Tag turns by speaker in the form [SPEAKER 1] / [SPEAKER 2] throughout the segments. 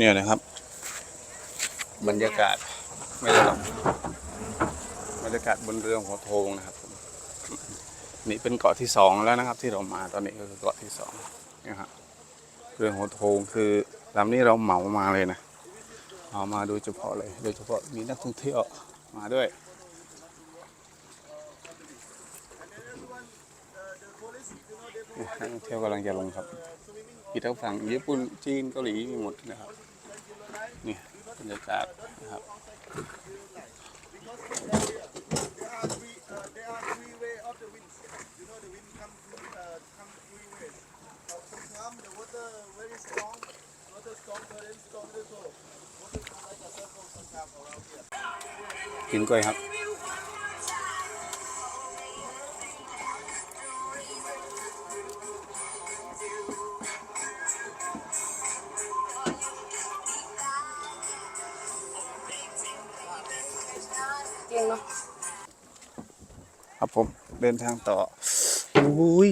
[SPEAKER 1] เนี่ยนะครับบรรยากาศไม่ได้หรอกบรรยากาศบนเรือหัวโทงนะครับผมนี่เป็นเกาะที่สองแล้วนะครับ ที่เรามาตอนนี้ก็คือเกาะที่สองนะฮะเรือหัวโทงคือลำนี้เราเหมามาเลยนะเอามาโดยเฉพาะเลย โดยเฉพาะมีนักท่องเที่ยวมาด้วย นักท่องเที่ยวกำลังจะลงครับมีทั้งฝั่งญี่ปุ่นจีนเกาหลีมีหมดนะครับนี่บรรยากาศนะครับ
[SPEAKER 2] There are three, uh, there are three way of
[SPEAKER 3] เก่งเนาะ
[SPEAKER 1] ครับผมเดินทางต่ออุ้ย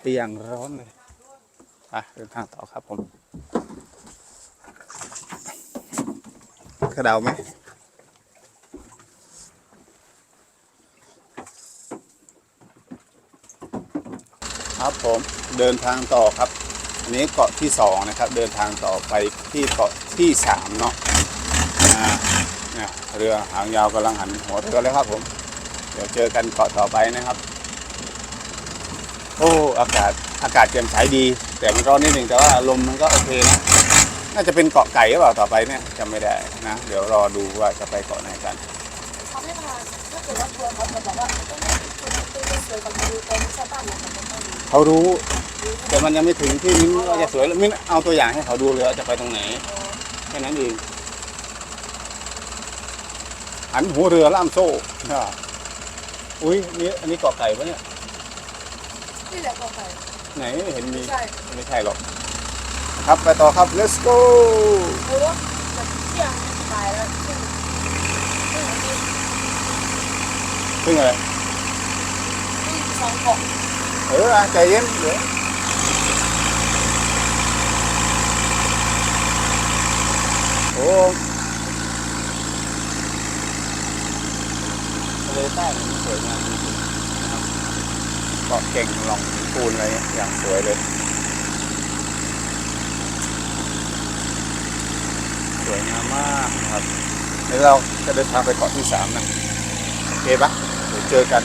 [SPEAKER 1] ไปอย่างร้อนเลยไปเดินทางต่อครับผมกระเดาไหมครับผมเดินทางต่อครับอันนี้เกาะที่สองนะครับ เดินทางต่อไปที่เกาะที่สามเนาะอ่า เนี่ยเรือหางยาวกำลังหันหัวเรือแล้วครับผม เดี๋ยวเจอกันเกาะต่อไปนะครับ โอ้อากาศอากาศแจ่มใสดี แต่มันร้อนนิดหนึ่งแต่ว่าลมมันก็โอเคนะน่าจะเป็นเกาะไก่หรือเปล่าต่อไปเนี่ยจำไม่ได้นะ เดี๋ยวรอดูว่าจะไปเกาะไหนกัน
[SPEAKER 3] เขาไม่พาถ้าเกิดว่าทัวร์เขาจะบอกว่าต้องให้คุณตุ้ยสวยกับดูเป็นชาวบ้านเนี่ยเขาไม่ค่อยรู้
[SPEAKER 1] เขารู้ แต่มันยังไม่ถึงที่มิ้นว่าจะสวยแล้วมิ้นเอาตัวอย่างให้เขาดูเลยว่าจะไปตรงไหนแค่นั้นเอง หันหัวเรือล่ามโซ่อ่าอุ้ยนี่อันนี้เกาะไก่ปะเนี่ย
[SPEAKER 3] นี่แหละก็ไป
[SPEAKER 1] ไหนไม่เห็นมี
[SPEAKER 3] ใช่
[SPEAKER 1] ไม่ใช่หรอก ครับไปต่อครับ let's go
[SPEAKER 3] โอ้จะเที่ยงตายแล้วเที่ยงเที่ยงนี้
[SPEAKER 1] ซึ่งอะไร
[SPEAKER 3] ที่สองเกาะ
[SPEAKER 1] เอออะใจเย็นเดี๋ยวโอ้ทะ เลใต้สวยงามจริงๆนะครับเกาะเก่งหลองปูนอะไรอย่างสวยเลย สวยงามมากนะครับเดี๋ยวเราจะเดินทางไปเกาะที่สามนะโอเคปะเดี๋ยวเจอกัน